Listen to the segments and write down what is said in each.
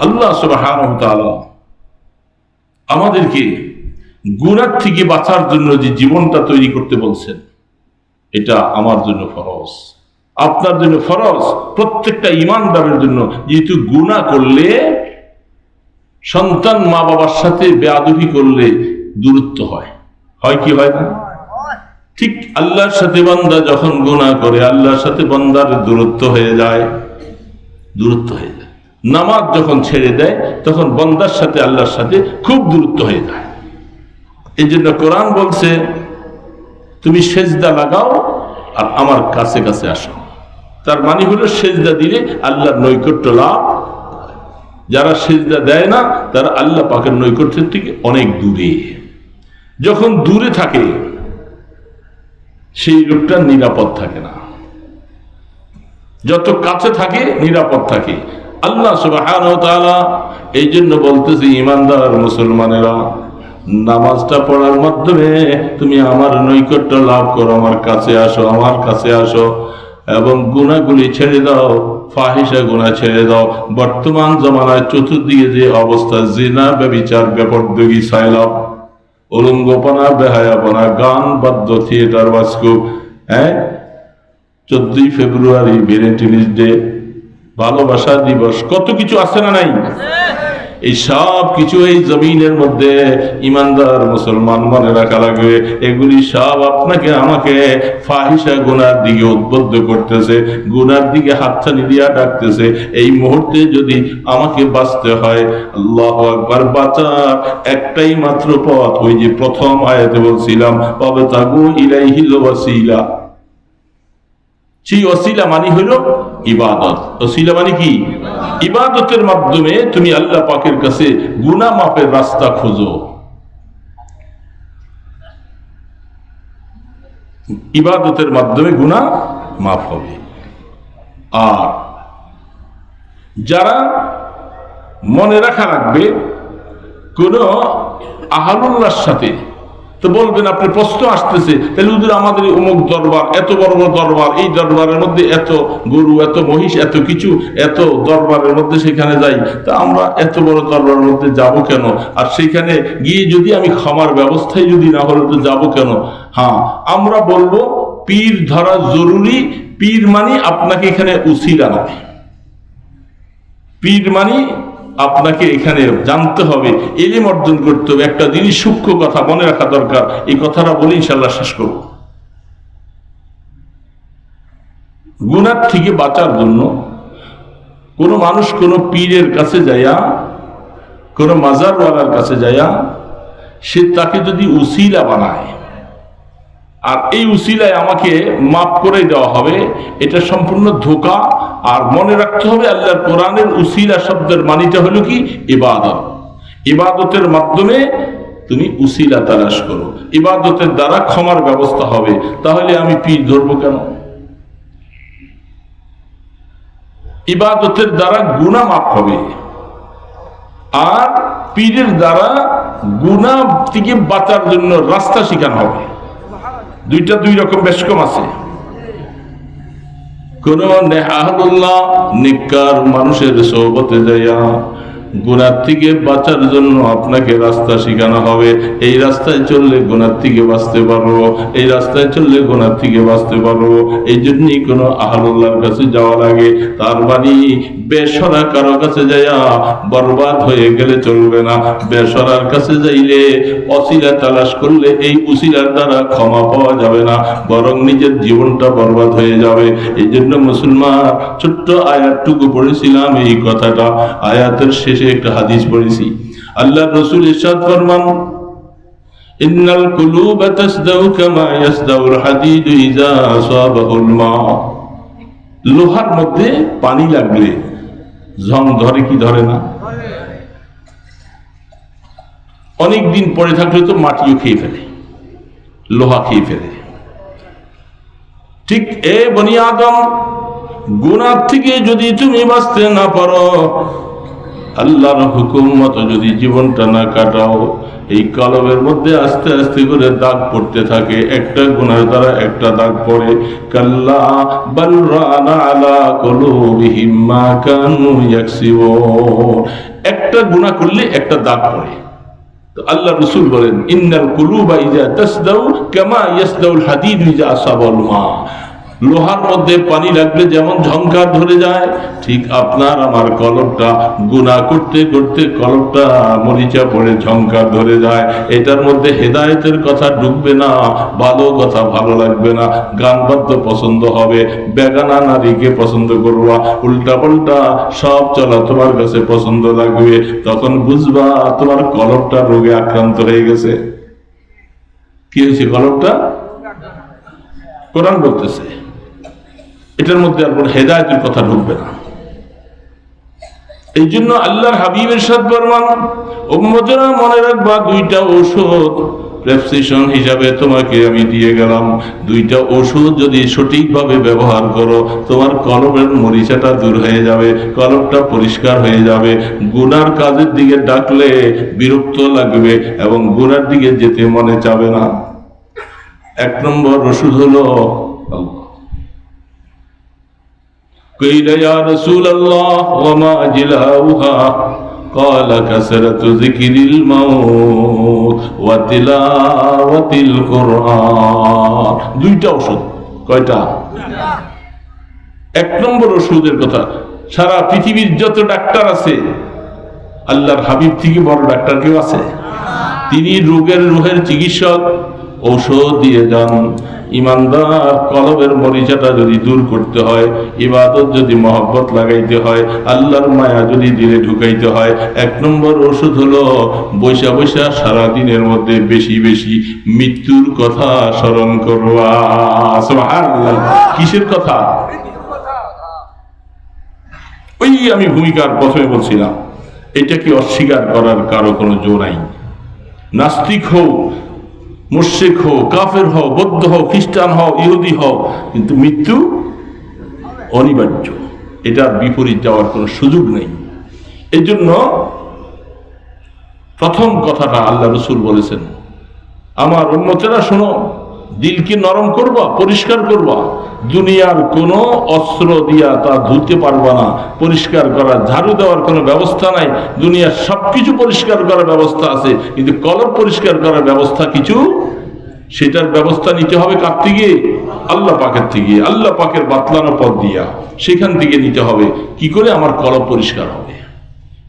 আল্লাহ ওয়া আমাদেরকে গুণার থেকে বাঁচার জন্য যে জীবনটা তৈরি করতে বলছেন, এটা আমার জন্য ফরজ। আপনার জন্য ফরজ। প্রত্যেকটা ইমানদারের জন্য। যেহেতু গুণা করলে, সন্তান মা বাবার সাথে বেয়াদবি করলে দূরত্ব হয়। হয় কি হয় না? ঠিক আল্লাহর সাথে বান্দা যখন গুণা করে, আল্লাহর সাথে বান্দার দূরত্ব হয়ে যায়। দূরত্ব হয়ে যায়। নামাজ যখন ছেড়ে দেয়, তখন বন্দার সাথে, আল্লাহর সাথে খুব দূরত্ব হয়ে যায়। এই জন্য কোরআন বলছে, তুমি সেজদা লাগাও আর আমার কাছে কাছে আসো। তার মানে হলো সেজদা দিলে আল্লাহর নৈকট্য লাভ যারা সেজদা দেয় না, তারা আল্লাহ পাকের নৈকট্যের থেকে অনেক দূরে। যখন দূরে থাকে, সেই লোকটা নিরাপদ থাকে না। যত কাছে থাকে, নিরাপদ থাকে। আল্লাহ সুবহান এই জন্য বলতেছি ইমানদার মুসলমানেরা, নামাজটা পড়ার মাধ্যমে তুমি আমার নৈকট্য লাভ করো, আমার কাছে আসো, আমার কাছে আসো এবং গুণাগুলি ছেড়ে দাও ফাহিসা গুণা ছেড়ে দাও। বর্তমান জমানায় চতুর্দিকে যে অবস্থা, জিনা, ব্যবিচার ব্যাপরদগি সাইলাম উলঙ্গপনা, বেহায়াপনা, গান, বাদ্য, থিয়েটার, বাস্কু হ্যাঁ? চোদ্দই ফেব্রুয়ারি ভ্যালেন্টিনিস ডে ভালোবাসা দিবস, কত কিছু আছে না নাই? এই সব কিছু এই জমিনের মধ্যে ইমানদার মুসলমান মনে রাখা লাগবে এগুলি সব আপনাকে, আমাকে ফাহিসা গুনার দিকে উদ্বুদ্ধ করতেছে, গুনার দিকে হাতছানি দিয়া ডাকতেছে। এই মুহূর্তে যদি আমাকে বাঁচতে হয়, আল্লাহ একবার বাঁচার একটাই মাত্র পথ, ওই যে প্রথম আয়াতে বলছিলাম তবে তাগু ইলাইহিল ওয়াসিলা। সেই অসিলা মানি হইল ইবাদত। অসিলা মানে কি? ইবাদতের মাধ্যমে তুমি আল্লাহ পাকের কাছে গুনা মাপের রাস্তা খোঁজো। ইবাদতের মাধ্যমে গুনা মাফ হবে। আর যারা মনে রাখা রাখবে, কোন আহালুল্লাহর সাথে তো বলবেন, আপনি প্রশ্ন আসতেছে, তাহলে হুজুর আমাদের অমুক দরবার, এত বড় বড় দরবার, এই দরবারের মধ্যে এত গরু, এত মহিষ, এত কিছু, এত দরবারের মধ্যে সেখানে যাই, তা আমরা এত বড় দরবারের মধ্যে যাব কেন? আর সেখানে গিয়ে যদি আমি ক্ষমার ব্যবস্থায় যদি না হলে তো যাব কেন? হ্যাঁ আমরা বলব, পীর ধরা জরুরি, পীর মানি আপনাকে এখানে উসিলা নয় পীর মানি আপনাকে এখানে জানতে হবে, এলিম অর্জন করতে হবে। একটা জিনিস সূক্ষ্ম কথা মনে রাখা দরকার, এই কথাটা বলে ইনশাল্লাহ শেষ করব। গুণার থেকে বাঁচার জন্য কোনো মানুষ কোনো পীরের কাছে যাইয়া, কোনো মাজারওয়ালার কাছে যাইয়া, সে তাকে যদি উসিলা বানায়, আর এই উসিলায় আমাকে মাফ করে দেওয়া হবে, এটা সম্পূর্ণ ধোকা আর মনে রাখতে হবে আল্লাহর কোরআনের উসিলা শব্দের মানিটা হলো কি? ইবাদত। ইবাদতের মাধ্যমে তুমি উসিলা তালাশ করো। ইবাদতের দ্বারা ক্ষমার ব্যবস্থা হবে। তাহলে আমি পীর ধরবো কেন? ইবাদতের দ্বারা গুণা মাফ হবে। আর পীরের দ্বারা গুণা থেকে বাঁচার জন্য রাস্তা শিখানো হবে। দুইটা দুই রকম বেশ কম আছে। কোন নেহাদুল্লাহ নিকার মানুষের সৌবতে যাইয়া গুনার থেকে বাঁচার জন্য আপনাকে রাস্তা শেখানো হবে। এই রাস্তায় চললে গুনার থেকে বাঁচতে পারব। এই রাস্তায় চললে গুনার থেকে বাঁচতে পারব। এই জন্যই কোনো আহলুল্লাহর কাছে যাওয়া লাগে তার বাড়ি বেসরা কারও কাছে যাইয়া বরবাদ হয়ে গেলে চলবে না। বেসরার কাছে যাইলে অসিলা তালাশ করলে এই উসিলার দ্বারা ক্ষমা পাওয়া যাবে না। বরং নিজের জীবনটা বরবাদ হয়ে যাবে। এই জন্য মুসলমান, ছোট্ট আয়াতটুকু পড়েছিলাম এই কথাটা। আয়াতের শেষে একটা হাদিস পড়েছি। আল্লাহ রসুল ইরশাদ ফরমান, ইন্নাল কুলুবা তাসদাউ কামা ইয়াসদাউল হাদিদ ইযা আসাবাহুল মা। লোহার মধ্যে পানি লাগলে ঝং ধরে কি ধরে না? অনেক দিন পরে থাকলে তো মাটিও খেয়ে ফেলে, লোহা খেয়ে ফেলে। ঠিক এ বনি আদম গুনার থেকে যদি তুমি বাঁচতে না পারো আল্লাহর হুকুম মতো যদি জীবনটা না কাটাও, এই কলমের মধ্যে আস্তে আস্তে করে দাগ পড়তে থাকে, একটা গুণার দ্বারা একটা দাগ পড়ে। কাল্লা বালরানা আলা কানু ইয়াকসিবুন। একটা গুনাহ করলে একটা দাগ পড়ে। আল্লাহ রসুল বলেন, ইন্নাল কুলুবা ইজা তাসদাউ কামা ইয়াসদাউল হাদিদ ইজা আসাবাল মা। লোহার মধ্যে পানি লাগলে যেমন ঝংকার ধরে যায়, ঠিক আপনার আমার কলমটা গুণা করতে করতে কলমটা মরিচা পড়ে ঝংকার ধরে যায়। এটার মধ্যে হেদায়েতের কথা ঢুকবে না, ভালো কথা ভালো লাগবে না, গান বাদ্য পছন্দ হবে, বেগানা নারীকে পছন্দ করবা উল্টা পাল্টা সব চলা তোমার কাছে পছন্দ লাগবে, তখন বুঝবা তোমার কলমটা রোগে আক্রান্ত হয়ে গেছে। কি হয়েছে কলমটা কোরআন বলতেছে এটার মধ্যে কোনো হেদায়তের কথা ঢুকবে না। এই জন্য আল্লাহর হাবিবের সাথ বর্মান, উম্মতেরা মনে রাখবা, দুইটা ঔষধ প্রেসক্রিপশন হিসাবে তোমাকে আমি দিয়ে গেলাম। দুইটা ওষুধ যদি সঠিকভাবে ব্যবহার করো, তোমার কলমের মরিচাটা দূর হয়ে যাবে, কলমটা পরিষ্কার হয়ে যাবে। গুনার কাজের দিকে ডাকলে বিরক্ত লাগবে এবং গুনার দিকে যেতে মনে চাবে না। এক নম্বর ওষুধ হলো قيل يا رسول الله وما جلاؤها قال كسرة ذكر الموت وتلاوة القرآن দুইটা ওষুধ কয়টা এক নম্বর ওষুধের কথা সারা পৃথিবীর যত ডাক্তার আছে আল্লাহর হাবিব থেকে বড় ডাক্তার কেউ আছে তিনি রোগের রোহের চিকিৎসক ঔষধ দিয়ে যান ইমানদার কলবের মরিচাটা যদি দূর করতে হয়, ইবাদত যদি মহব্বত লাগাইতে হয়, আল্লাহর মায়া যদি দিলে ঢুকাইতে হয়, এক নম্বর ওষুধ হলো বৈশা বৈশা সারাদিনের মধ্যে বেশি বেশি মৃত্যুর কথা স্মরণ করবা। কিসের কথা? ওই আমি ভূমিকার প্রথমে বলছিলাম এটাকে অস্বীকার করার কারও কোনো জো নাই? নাস্তিক হোক মুর্শিক হোক কাফের হও, বৌদ্ধ হও, খ্রিস্টান হও, ইহুদি হও, কিন্তু মৃত্যু অনিবার্য। এটার বিপরীত যাওয়ার কোনো সুযোগ নেই। এই জন্য প্রথম কথাটা আল্লাহ রসুল বলেছেন, আমার উন্মতেরা শোনো, দিলকে নরম করবা, পরিষ্কার করবা দুনিয়ার কোনো অস্ত্র দিয়া তা ধুতে পারবা না। পরিষ্কার করা, ঝাড়ু দেওয়ার কোনো ব্যবস্থা নাই। দুনিয়ার সবকিছু পরিষ্কার করার ব্যবস্থা আছে। কিন্তু কলম পরিষ্কার করার ব্যবস্থা কিছু, সেটার ব্যবস্থা নিতে হবে কার থেকে? আল্লাহ পাকের থেকে। আল্লাহ পাকের বাতলানো পথ দিয়া সেখান থেকে নিতে হবে। কি করে? আমার কলম পরিষ্কার হবে।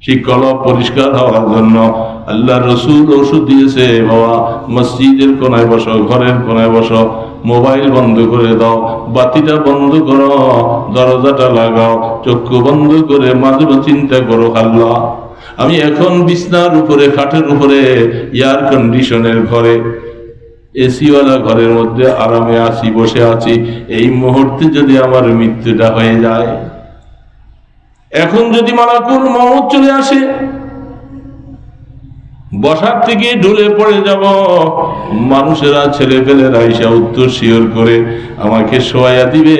সেই কলব পরিষ্কার হওয়ার জন্য আল্লাহ রসুল ওষুধ দিয়েছে, বাবা। মসজিদের কোনায় বসো, ঘরের কোনায় বসো। মোবাইল বন্ধ করে দাও, বাতিটা বন্ধ করো, দরজাটা লাগাও, চক্ষু বন্ধ করে মাঝে চিন্তা করো আল্লাহ আমি এখন বিছনার উপরে, খাটের উপরে এয়ার কন্ডিশনের ঘরে, এসিওয়ালা ঘরের মধ্যে আরামে আছি, বসে আছি। এই মুহূর্তে যদি আমার মৃত্যুটা হয়ে যায়, এখন যদি মালাকুল মহম্মদ চলে আসে বসার থেকে ঢুলে পড়ে যাব। মানুষেরা ছেলে পেলেরা রাইসা উত্তর শিওর করে আমাকে শোয়া দিবে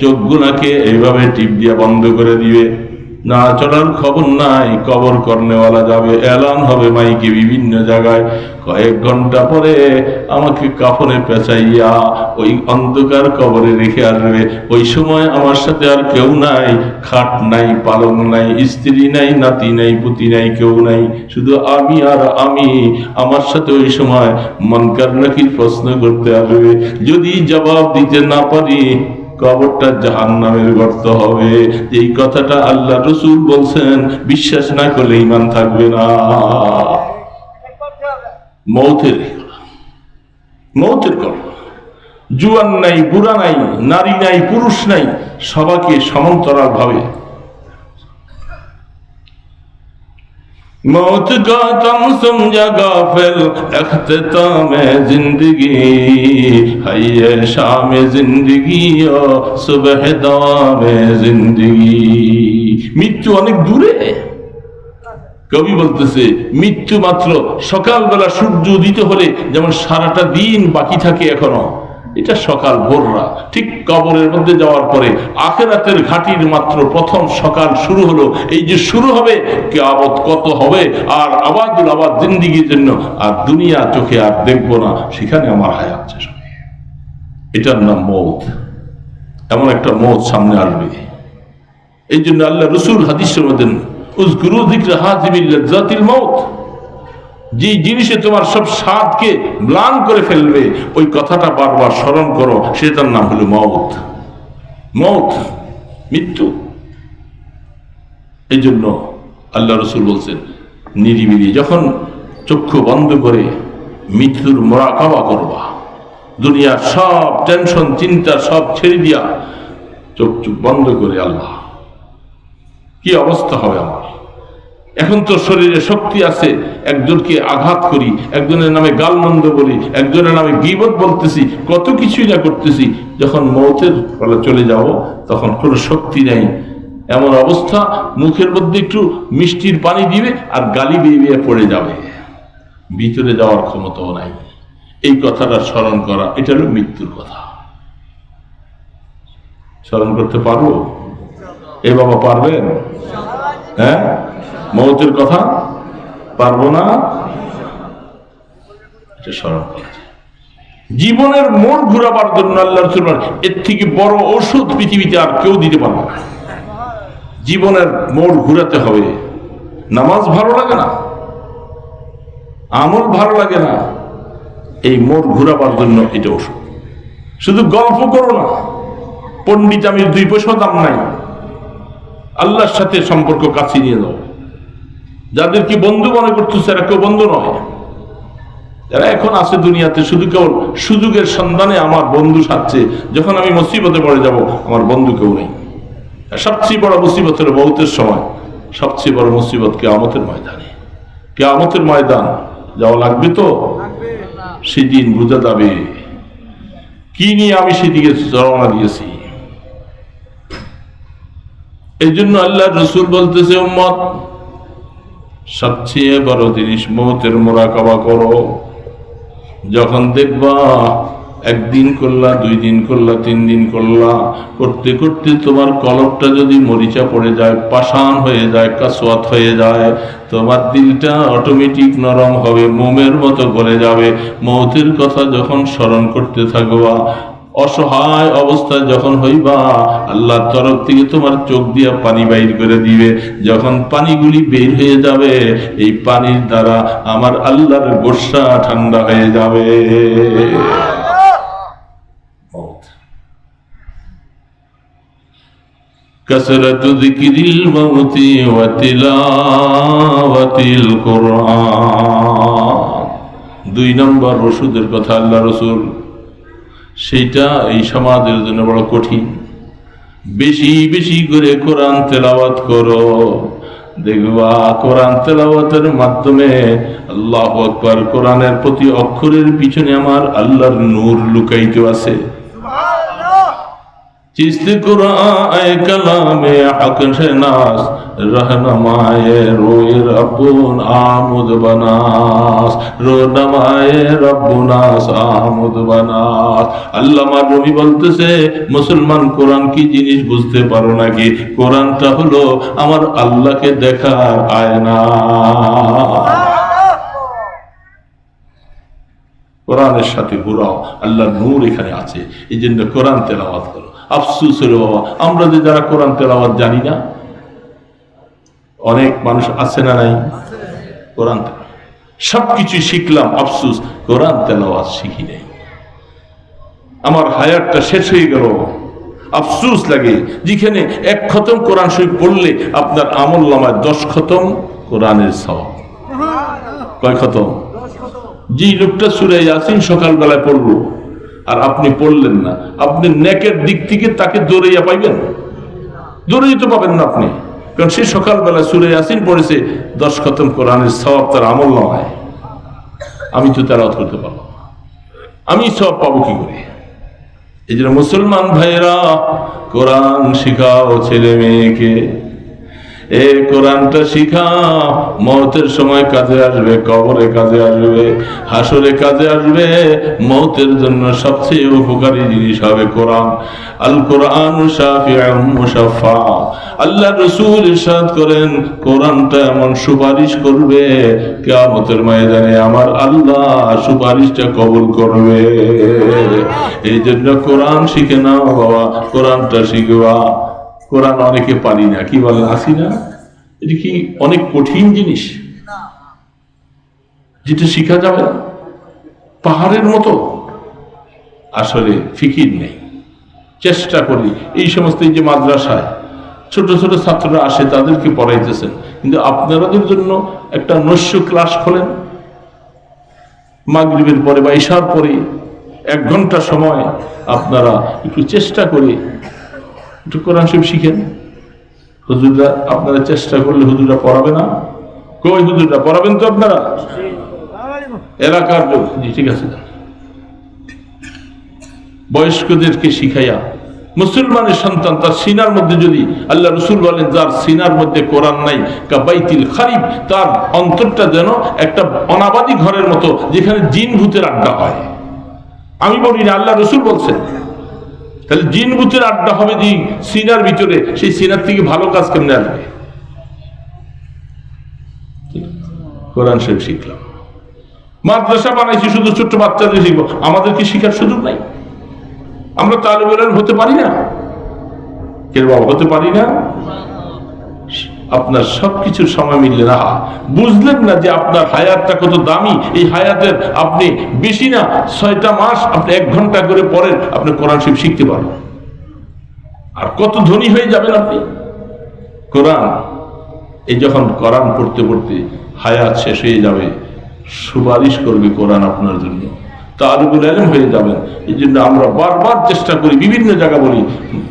চোখগুলাকে এইভাবে টিপ দিয়া বন্ধ করে দিবে। না চলার খবর নাই, কবর কর্নেওয়ালা যাবে, এলান হবে মাইকে বিভিন্ন জায়গায়। কয়েক ঘণ্টা পরে আমাকে কাফনে পেঁচাইয়া ওই অন্ধকার কবরে রেখে আসবে। ওই সময় আমার সাথে আর কেউ নাই, খাট নাই পালন নাই, স্ত্রী নাই, নাতি নাই, পুতি নাই, কেউ নাই। শুধু আমি আর আমি, আমার সাথে ওই সময় মনকার নাকির প্রশ্ন করতে আসবে। যদি জবাব দিতে না পারি কবরটা জাহান নামের গর্ত হবে। এই কথাটা আল্লাহ রসুল বলছেন, বিশ্বাস না করলে ইমান থাকবে না। মৌথের মৌথের কবর। জুয়ান নাই, বুড়া নাই, নারী নাই, পুরুষ নাই সবাকে সমান্তরাল ভাবে मौत का कम समझा गाफिल अख्ताम जिंदगी है शाम जिंदगी और सुबह दाम जिंदगी মৃত্যু অনেক দূরে কবি বলতেছে মৃত্যু মাত্র সকালবেলা সূর্য উদিত হলে যেমন সারাটা দিন বাকি থাকে এখনো এটা সকাল ভোররা ঠিক কবরের মধ্যে যাওয়ার পরে আখেরাতের ঘাটির মাত্র প্রথম সকাল শুরু হলো। এই যে শুরু হবে কে আবদ কত হবে আর আবাদুল আবাদ জিন্দিগির জন্য আর দুনিয়া চোখে আর দেখব না, সেখানে আমার শেষ হবে। এটার নাম মৌত। এমন একটা মৌত সামনে আসবে। এই জন্য আল্লাহ রসুল হাদিসের মধ্যে উজগুরু দিকরা হাজিবিল্লাতিল মৌত যে জিনিসে তোমার সব স্বাদকে ম্লান করে ফেলবে, ওই কথাটা বারবার স্মরণ করো সেটার নাম হলো মৌত মৌত মৃত্যু। এই জন্য আল্লাহ রসুল বলছেন, নিরিবিলি যখন চক্ষু বন্ধ করে মৃত্যুর মোরাকাবা করবা, দুনিয়ার সব টেনশন, চিন্তা সব ছেড়ে দিয়া চোখ চোখ বন্ধ করে আল্লাহ। কি অবস্থা হবে আমার? এখন তো শরীরে শক্তি আছে, একজনকে আঘাত করি, একজনের নামে গালমন্দ বলি, একজনের নামে গিবত বলতেছি, কত কিছুই না করতেছি, যখন মৌতের ফলে চলে যাব, তখন কোনো শক্তি নেই। এমন অবস্থা, মুখের মধ্যে একটু মিষ্টির পানি দিবে আর গালি বেয়ে বেয়ে পড়ে যাবে। ভিতরে যাওয়ার ক্ষমতাও নাই। এই কথাটা স্মরণ করা, এটা হলো মৃত্যুর কথা। স্মরণ করতে পারব? এ বাবা পারবেন? হ্যাঁ? মৌতের কথা পারব না। স্মরণ করা। জীবনের মোড় ঘুরাবার জন্য আল্লাহ রসুল এর থেকে বড় ওষুধ পৃথিবীতে আর কেউ দিতে পারবে না। জীবনের মোড় ঘুরাতে হবে। নামাজ ভালো লাগে না? আমল ভালো লাগে না? এই মোড় ঘুরাবার জন্য এটা ওষুধ শুধু গল্প করো না। পণ্ডিত আমি দুই পয়সা দাম নাই। আল্লাহর সাথে সম্পর্ক কাছে নিয়ে যাও। যাদেরকে বন্ধু মনে করতেছে এরা কেউ বন্ধু নয়। যারা এখন আছে দুনিয়াতে শুধু কেবল সুযোগের সন্ধানে আমার বন্ধু সাচ্ছে যখন আমি মুসিবতে পড়ে যাব আমার বন্ধু কেউ নেই। সবচেয়ে বড় মুসিবতের বহুতের সময় সবচেয়ে বড় মুসিবত কেয়ামতের ময়দানে। কেয়ামতের ময়দান যাওয়া লাগবে তো? সেদিন বোঝা যাবে। কি নিয়ে আমি সেদিকে রওনা দিয়েছি। এই জন্য আল্লাহ রসুল বলতেছে উম্মত সবচেয়ে বড় জিনিস মৌতের মোরাকাবা করো। যখন দেখবা একদিন করলা দুই দিন করলা তিন দিন করলা, করতে করতে তোমার কলবটা যদি মরিচা পড়ে যায়, পাষাণ হয়ে যায়, কাসওয়াত হয়ে যায়, তোমার দিলটা অটোমেটিক নরম হবে, মোমের মতো গলে যাবে। মৌতের কথা যখন স্মরণ করতে থাকবা অসহায় অবস্থায় যখন হইবা আল্লাহর তরফ থেকে তোমার চোখ দিয়া পানি বাইর করে দিবে যখন পানিগুলি বের হয়ে যাবে এই পানির দ্বারা আমার আল্লাহর গোসা ঠান্ডা হয়ে যাবে كثرة ذكر الموت وتلاوة القرآن দুই নম্বর ওষুধের কথা আল্লাহ রসুল সেইটা এই সমাজের জন্য বড় কঠিন। বেশি বেশি করে কোরআন তেলাওয়াত করো। দেখবা, কোরআন তেলাওয়াতের মাধ্যমে আল্লাহ আকবার কোরআনের প্রতি অক্ষরের পিছনে আমার আল্লাহর নূর লুকাইতে আছে। চিস্তি কুরায় কালামে হক নাস, রহনমায়ে রোই রব্বুন আমুদ বানাস রোনমায়ে রব্বুনাস আমুদ বানাস। আল্লামা রবি বলতেছে, মুসলমান কোরআন কি জিনিস বুঝতে পারো নাকি? কোরআনটা হলো আমার আল্লাহকে দেখার আয়না। কোরআনের সাথে ঘুরাও, আল্লাহর নূর এখানে আছে। এই জন্য কোরআন তেলাওয়াত করো। আফসুস হলো বাবা, আমরা যে যারা কোরআন তেলাওয়াত জানি না, অনেক মানুষ আছে না নাই? কোরআন তেলাওয়াত। সবকিছু শিখলাম, আফসুস। কোরআন তেলাওয়াত শিখি নাই। আমার হায়ারটা শেষ হয়ে গেল। আফসুস লাগে। যেখানে এক খতম কোরআন শরীফ পড়লে আপনার আমল নামায় দশ খতম কোরআনের সওয়াব। কয় খতম? যে লোকটা সুরে ইয়াসিন সকালবেলায় পড়ল, আর আপনি পড়লেন না, আপনি নেকের দিক থেকে তাকে দৌড়াইয়া পাইবেন? দৌড়াই তো পাবেন না আপনি। কারণ সে সকালবেলা সুরে ইয়াসিন পড়েছে, দশ খতম কোরআনের সবাব তার আমল নয়। আমি তো তারা করতে পারব আমি সব পাবো কি করে? এই জন্য মুসলমান ভাইরা কোরআন শিখাও ছেলে মেয়েকে। এই কোরআনটা শিখা, মৌতের সময় কাজে আসবে, কবরে কাজে আসবে, হাসরে কাজে আসবে, মৌতের জন্য সবচেয়ে উপকারী জিনিস হবে কোরআন। আল কোরআন আল্লাহ রসুল করেন, কোরআনটা এমন সুপারিশ করবে, কেয়ামতের ময়দানে আমার আল্লাহ সুপারিশটা কবুল করবে। এই জন্য কোরআন শিখে নাও বাবা, কোরআনটা শিখবা। কোরআন অনেকে পারি না কি বলেন আসি না? এটা কি অনেক কঠিন জিনিস? যেটা শিখা যাবে না? পাহাড়ের মতো। আসলে ফিকির নেই। চেষ্টা করি। এই সমস্ত এই যে মাদ্রাসায় ছোট ছোট ছাত্ররা আসে তাদেরকে পড়াইতেছেন। কিন্তু আপনাদের জন্য একটা নস্য ক্লাস খোলেন। মাগরিবের পরে বা ইশার পরে এক ঘণ্টা সময় আপনারা একটু চেষ্টা করে একটু কোরআন শরীফ শিখেন। হুজুররা আপনারা চেষ্টা করলে হুজুররা পড়াবে না। কই হুজুররা, পড়াবেন তো আপনারা? এলাকার লোক। জি, ঠিক আছে। বয়স্কদেরকে শিখাইয়া, মুসলমানের সন্তান তার সিনার মধ্যে যদি আল্লাহ রসুল বলেন, যার সিনার মধ্যে কোরআন নাই, কাবাইতিল খারিফ তার অন্তরটা যেন একটা অনাবাদী ঘরের মতো, যেখানে জিন ভূতের আড্ডা হয়। আমি বলি না, আল্লাহ রসুল বলছেন। তাহলে জিন বুচের আড্ডা হবে যে সিনার ভিতরে, সেই সিনার থেকে ভালো কাজ কেমনে আসবে? কোরআন শরীফ শিখলাম। মাদ্রাসা বানাইছি, শুধু ছোট্ট বাচ্চাদের শিখব। আমাদের কি শিখার সুযোগ নাই? আমরা তালেবের হতে পারি না? কে বাবা হতে পারি না? আপনার সবকিছুর সময় মিললে না। বুঝলেন না যে আপনার হায়াতটা কত দামি? এই হায়াতের আপনি বেশি না, ছয়টা মাস আপনি এক ঘণ্টা করে পড়েন, আপনি কোরআন শিব শিখতে পারবেন। আর কত ধনী হয়ে যাবেন আপনি? কোরআন, এই যখন কোরআন পড়তে পড়তে হায়াত শেষ হয়ে যাবে, সুপারিশ করবে কোরআন আপনার জন্য। তালুবুল আলম হয়ে যাবেন। এই জন্য আমরা বারবার চেষ্টা করি, বিভিন্ন জায়গা বলি,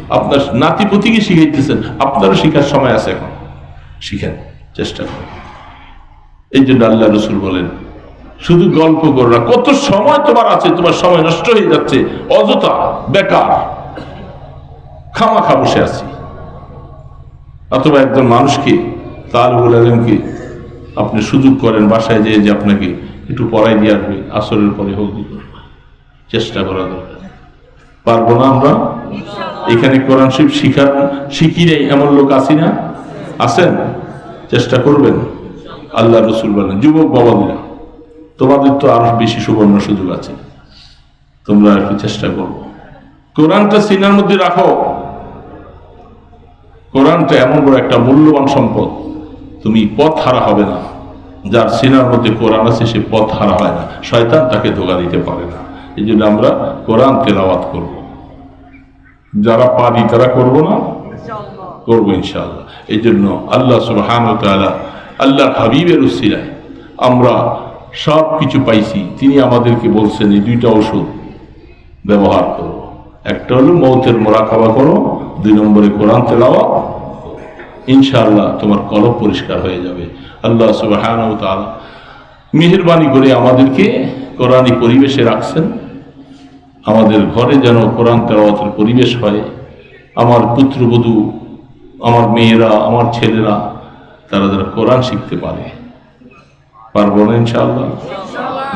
আপনার নাতিপুতিকে শিখাইতেছেন, আপনারও শিখার সময় আছে এখন। শিখেন, চেষ্টা করেন। এই জন্য আল্লাহ রসুল বলেন, শুধু গল্প করো না, কত সময় তোমার আছে, তোমার সময় নষ্ট হয়ে যাচ্ছে, অযথা, বেকার, খামাখা বসে আছি। অথবা একজন মানুষকে, তালুবুল আলমকে, আপনি সুযোগ করেন, বাসায় যেয়ে যে আপনাকে একটু পড়াই দিয়ে আসবে, আসরের পরে হোক চেষ্টা করা দরকার। পারব না আমরা? এখানে কোরআন শিব শিখার শিখি এমন লোক আছি না? আছেন? চেষ্টা করবেন। আল্লাহ রসুল বলেন, যুবক বাবাদিরা তোমাদের তো আরও বেশি সুবর্ণ সুযোগ আছে। তোমরা একটু চেষ্টা করব? কোরআনটা সিনার মধ্যে রাখো। কোরআনটা এমন বড় একটা মূল্যবান সম্পদ, তুমি পথ হারা হবে না। যার সিনার মধ্যে কোরআন আছে, সে পথ হারা হয় না। শয়তান তাকে ধোকা দিতে পারে না। এই জন্য আমরা কোরআন তেলাওয়াত করব। যারা পারি তারা করব না? করব ইনশাআল্লাহ। এই জন্য আল্লাহ সুবহান আল্লাহর হাবিবের উসিলায় আমরা সব কিছু পাইছি। তিনি আমাদেরকে বলছেন, এই দুইটা ওষুধ ব্যবহার করো। একটা হলো মৌতের মোরা খাওয়া করো, দুই নম্বরে কোরআন তেলাওয়া ইনশাআল্লাহ তোমার কলব পরিষ্কার হয়ে যাবে। আল্লাহ সুবাহান মেহরবানি করে আমাদেরকে কোরআনই পরিবেশে রাখছেন। আমাদের ঘরে যেন কোরআন তেলাওয়াতের পরিবেশ হয়। আমার পুত্রবধূ আমার মেয়েরা, আমার ছেলেরা, তারা যারা কোরআন শিখতে পারে। পারব না ইনশাআল্লাহ?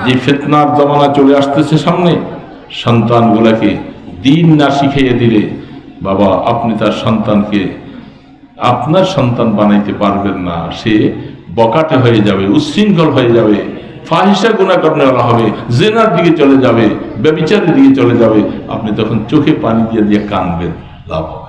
যে ফেতনার জমানা চলে আসতেছে সামনে, সন্তানগুলাকে দিন না শিখাইয়ে দিলে, বাবা, আপনি তার সন্তানকে, আপনার সন্তান বানাইতে পারবেন না। সে বকাটে হয়ে যাবে, উচ্ছৃঙ্খল হয়ে যাবে ফাহিসা গুণা করা হবে, জেনার দিকে চলে যাবে, ব্যবিচারের দিকে চলে যাবে। আপনি তখন চোখে পানি দিয়ে দিয়ে কানবেন লাভ হবে।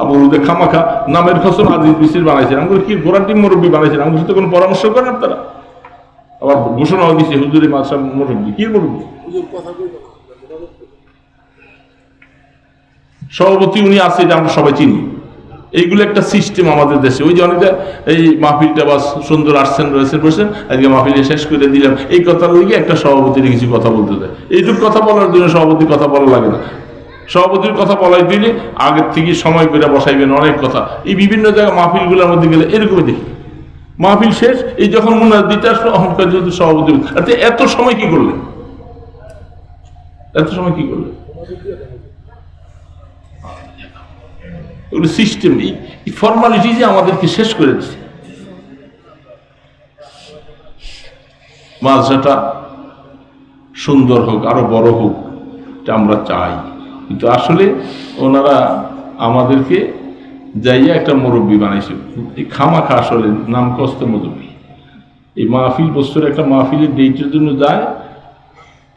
আবার ওদের খামাখা নামের ফসল আজিজ বিসির বানাইছেন। আমি কি গোড়ার মুরব্বী বানাইছেন? আমি সাথে কোনো পরামর্শ করেন আপনারা আবার ঘোষণা হুজুরি মাসা মুরব্বী। কি মুরব্বী? সভাপতি উনি আছে এটা আমরা সবাই চিনি। এইগুলো একটা সিস্টেম আমাদের দেশে। ওই যে অনেকটা এই মাহফিলটা বা সুন্দর আসছেন রয়েছেন বসেন আজকে মাহফিলে শেষ করে দিলাম। এই কথা লিগে একটা সভাপতির কিছু কথা বলতে দেয় এইটুকু কথা বলার জন্য সভাপতির কথা বলা লাগে না। সভাপতির কথা বলাই দিলে আগের থেকে সময় করে বসাইবেন অনেক কথা। এই বিভিন্ন জায়গায় মাহফিলগুলোর মধ্যে গেলে এরকমই দেখি। মাহফিল শেষ, এই যখন মনে হয় দিতে আসলো, অহংকার যেহেতু সভাপতি এত সময় কি করলেন? এত সময় কি করলেন? ওগুলো সিস্টেম এই ফর্মালিটি যে আমাদেরকে শেষ করে দিচ্ছে মাদ্রাসাটা সুন্দর হোক, আরও বড় হোক আমরা চাই। কিন্তু আসলে ওনারা আমাদেরকে যাইয়া একটা মুরব্বী বানাইছে। এই খামাখা আসলে নাম কষ্ট মুরব্বী। এই মাহফিল বছর একটা মাহফিলের ডেটের জন্য যায়,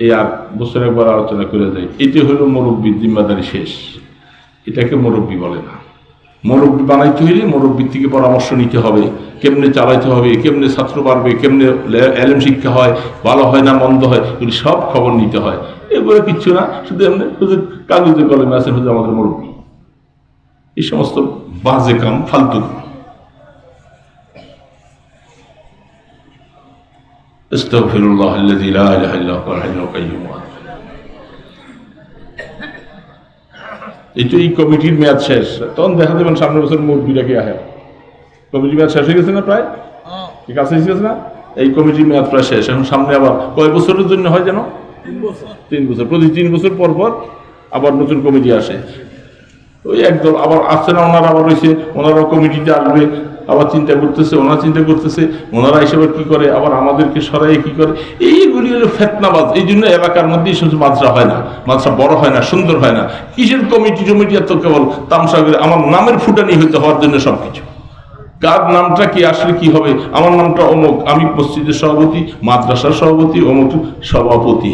এই আর বছর একবার আলোচনা করে যায়। এটি হলো মুরব্বীর জিম্মাদারি শেষ। এটাকে মুরব্বী বলে না। মুরব্বী বানাইতে হইলে মুরব্বীর থেকে পরামর্শ নিতে হবে, কেমনে চালাইতে হবে, কেমনে ছাত্র বাড়বে, কেমনে এলএম শিক্ষা হয়, ভালো হয় না, মন্দ হয়, এগুলি সব খবর নিতে হয়। এরপরে কিচ্ছু না শুধু এমনি শুধু কাগজে কলমে আছে শুধু আমাদের মুরব্বী। এই সমস্ত বাজে কাম ফালতু এই কমিটির মেয়াদ শেষ। তখন দেখা যাবেন সামনের বছর মুরব্বীরা কি আহে। কমিটির মেয়াদ শেষ হয়ে গেছে না প্রায়? কাছে এসে গেছে না? এই কমিটির মেয়াদ প্রায় শেষ। এখন সামনে আবার কয় বছরের জন্য হয় যেন? তিন বছর। প্রতি তিন বছর পর পর আবার নতুন কমিটি আসে। ওই একদল আবার আসছে না, ওনারা আবার রয়েছে ওনারা কমিটিতে আসবে, আবার চিন্তা করতেছে, ওনারা চিন্তা করতেছে, ওনারা হিসেবে কি করে, আবার আমাদেরকে সরাই কি করে? এইগুলি হলো ফেতনাবাজ, এই জন্য এলাকার মধ্যে এই সমস্ত মাদ্রাসা হয় না। মাদ্রাসা বড় হয় না, সুন্দর হয় না। কিসের কমিটি টমিটি এত কেবল তামসা করে? আমার নামের ফুটানি হইতে হওয়ার জন্য সবকিছু। কার নামটা কি, আসলে কি হবে? আমার নামটা অমুক, আমি মসজিদের সভাপতি, মাদ্রাসার সভাপতি, অমুক সভাপতি।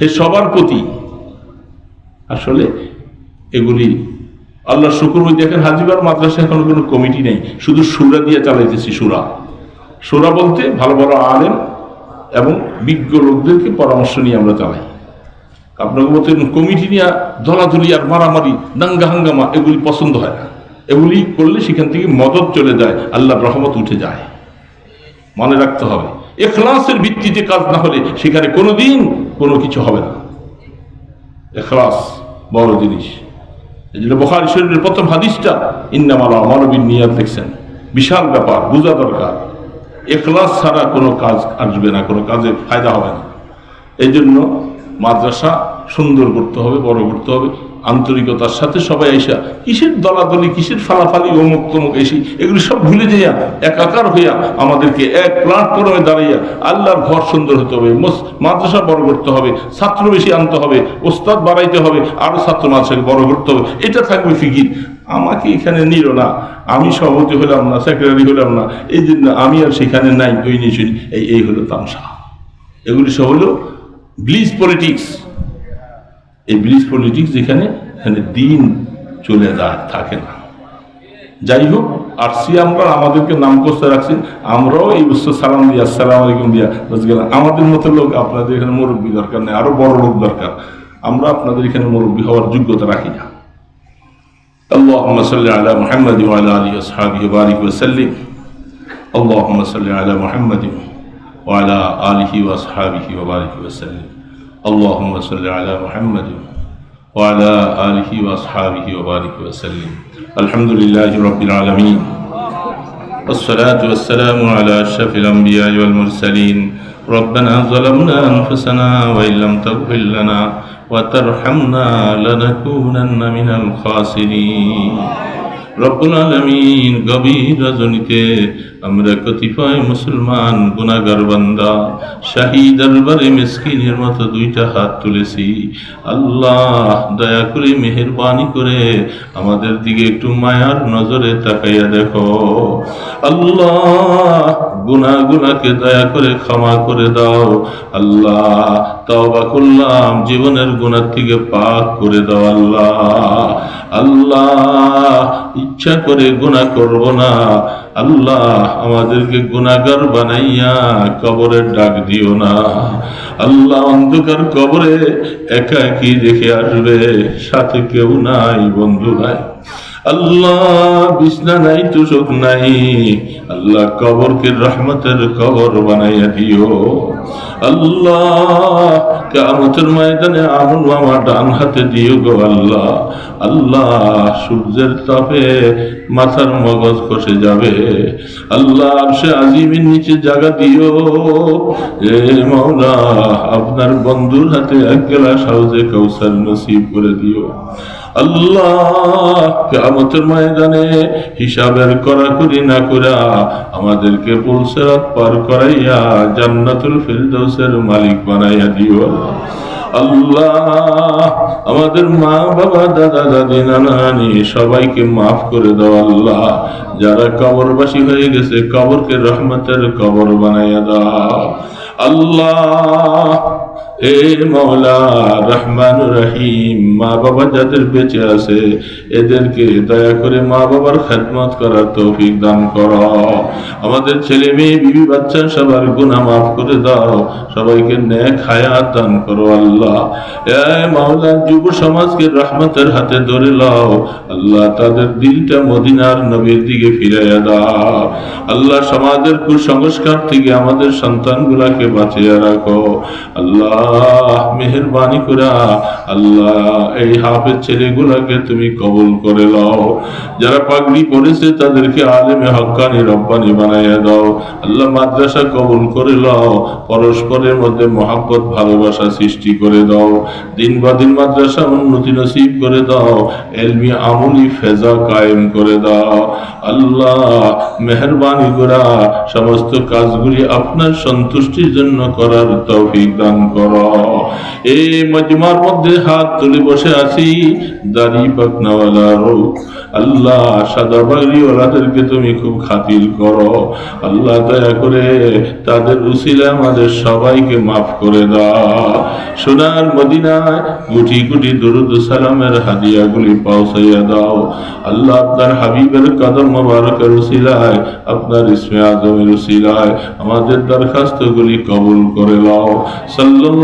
হে সবার প্রতি আসলে এগুলি আল্লাহ শুকুর দেখেন হাজিবার মাদ্রাসা এখন কোনো কমিটি নেই। শুধু সুরা দিয়ে চালাইতেছি সুরা। সুরা বলতে ভালো ভালো আলেম এবং বিজ্ঞ লোকদেরকে পরামর্শ নিয়ে আমরা চালাই। আপনাকে বলতেন কমিটি নিয়ে ধলাধুলি আর মারামারি, দাঙ্গা হাঙ্গামা এগুলি পছন্দ হয় না। এগুলি করলে সেখান থেকে মদত চলে যায় আল্লাহ রহমত উঠে যায়। মনে রাখতে হবে, এখলাসের ভিত্তিতে কাজ না হলে সেখানে কোনোদিন কোনো কিছু হবে না। এখলাস বড় জিনিস। এই জন্য বোখারি শরীরের প্রথম হাদিসটা, ইন্নামালা মানবীর নিয়াদ দেখছেন। বিশাল ব্যাপার, বোঝা দরকার। এখলাস ছাড়া কোনো কাজ আসবে না, কোনো কাজে ফায়দা হবে না। এই জন্য মাদ্রাসা সুন্দর করতে হবে, বড় করতে হবে। আন্তরিকতার সাথে সবাই আইসা, কিসের দলাদলি, কিসের ফালাফালি, অমুক তমুক এসি, এগুলি সব ভুলে যাইয়া, একাকার হইয়া আমাদেরকে এক প্ল্যাটফর্মে দাঁড়াইয়া আল্লাহর ঘর সুন্দর হতে হবে মাদ্রাসা বড় করতে হবে, ছাত্র বেশি আনতে হবে, ওস্তাদ বাড়াইতে হবে, আরও ছাত্র মাদ্রাসাকে বড় করতে হবে, এটা থাকবে ফিকির। আমাকে এখানে নিল না, আমি সভাপতি হলাম না, সেক্রেটারি হলাম না এই জন্য আমি আর সেখানে নাই ওই নিয়ে এই এই হলো তামসা। এগুলি সব হলো ব্লিজ পলিটিক্স। এই ব্লিজ পলিটিক্স যেখানে এখানে দিন চলে যায় থাকে না যাই হোক আসছি আমরা আমাদেরকে নাম করতে রাখছি আমরাও এই উৎসব সালাম দিয়া আসসালাম আলাইকুম দিয়া বাস গেলাম আমাদের মতো লোক আপনাদের এখানে মুরব্বী দরকার নেই আরো বড় লোক দরকার আমরা আপনাদের এখানে মুরব্বী হওয়ার যোগ্যতা রাখি না اللهم صل على محمد وعلى اله واصحابه وبارك وسلم اللهم صل على محمد وعلى اله واصحابه وبارك وسلم اللهم صل على محمد وعلى آله وأصحابه وبارك وسلم. الحمد لله رب العالمين. والصلاة والسلام على أشرف الأنبياء والمرسلين. ربنا ظلمنا أنفسنا وإن لم تغفر لنا وترحمنا لنكونن من الخاسرين. রব্বুল আলমিন গভীর রজনীতে আমরা কতিপয় মুসলমান গুনাগার বান্দা শাহী দরবারে মিসকিনের মতো দুইটা হাত তুলেছি। আল্লাহ, দয়া করে মেহরবানি করে আমাদের দিকে একটু মায়ার নজরে তাকাইয়া দেখো। আল্লাহ গুনা গুনাকে দয়া করে ক্ষমা করে দাও। আল্লাহ, তওবা করলাম, জীবনের গুনার থেকে পাক করে দাও আল্লাহ। আল্লাহ, ইচ্ছা করে গুনাহ করব না। আল্লাহ, আমাদেরকে গুনাহগার বানাইয়া কবরের ডাক দিও না। আল্লাহ, অন্ধকার কবরে একা কি রেখে আসবে, সাথে কেউ নাই, বন্ধু নাই। আল্লাহ বিছনা নাই, তুষক নাই। আল্লাহ কবরকে রহমতের কবর বানাইয়া দিও। আল্লাহ কেমতের ময়দানে মামা ডান হাতে দিও গো আল্লাহ। আল্লাহ সূর্যের তাপে মাথার মগজ খসে যাবে। আল্লাহ সে আজিমের নিচে জায়গা দিও। এ মৌলা আপনার বন্ধুর হাতে এক গেলাস হাউজে কৌশল নসিব করে দিও। ময়দানে হিসাবের না করা আমাদেরকে পার করাইয়া জান্নাতুল মালিক বানাইয়া দিও। আল্লাহ, আমাদের মা, বাবা, দাদা, দাদি নানি, সবাইকে মাফ করে দাও আল্লাহ। যারা কবরবাসী হয়ে গেছে, কবরকে রহমতের কবর বানাইয়া দাও। আল্লাহ মৌলা রহমান রহিম মা বাবা যাদের বেঁচে আছে, এদেরকে দয়া করে মা বাবার খেদমত করার তৌফিক দান করো। আমাদের ছেলে মেয়ে, বিবি, বাচ্চা সবার গুনাহ মাফ করে দাও। সবাইকে নেক হায়াত দান করো আল্লাহ। মাওলা যুব সমাজকে রহমতের হাতে ধরে লাও আল্লাহ তাদের দিলটা মদিনার নবীর দিকে ফিরাইয়া দাও। আল্লাহ সমাজের কুসংস্কার থেকে আমাদের সন্তানগুলাকে বাঁচিয়ে রাখো। আল্লাহ মেহরবানি করে, আল্লাহ, এই হাফের ছেলেগুলাকে তুমি কবুল করে লও যারা পাগড়ি পড়েছে তাদেরকে আলেমে হক্কানি রব্বানি বানাইয়া দাও। আল্লাহ মাদ্রাসা কবুল করে লও পরস্পরের মধ্যে মহাব্বত, ভালোবাসা সৃষ্টি করে দাও। দিন বা দিন মাদ্রাসা উন্নতি নসিব করে দাও, এলমি আমলি ফেজা কায়েম করে দাও। আল্লাহ, মেহরবানি করা, সমস্ত কাজগুলি আপনার সন্তুষ্টির জন্য করার তৌফিক দান করো। এই মজমার মধ্যে হাত তুলে বসে আছি। দাড়ি পাকনাওয়ালা আল্লাহ সাদা বাগড়িওয়ালাদেরকে তুমি খুব খাতির করো। আল্লাহ দয়া করে তাদের উসিলে আমাদের সবাইকে মাফ করে দাও। সোনার মদিনায় গুটি গুটি দুরুদ সালামের হাদিয়াগুলি পৌঁছাইয়া দাও। আল্লাহ আপনার হাবিবের কদম মোবারকের উসিলায়, আপনার ইসমে আজমের উসিলায় আমাদের দরখাস্তগুলি কবুল করে লাও সাল্লাল্লাহু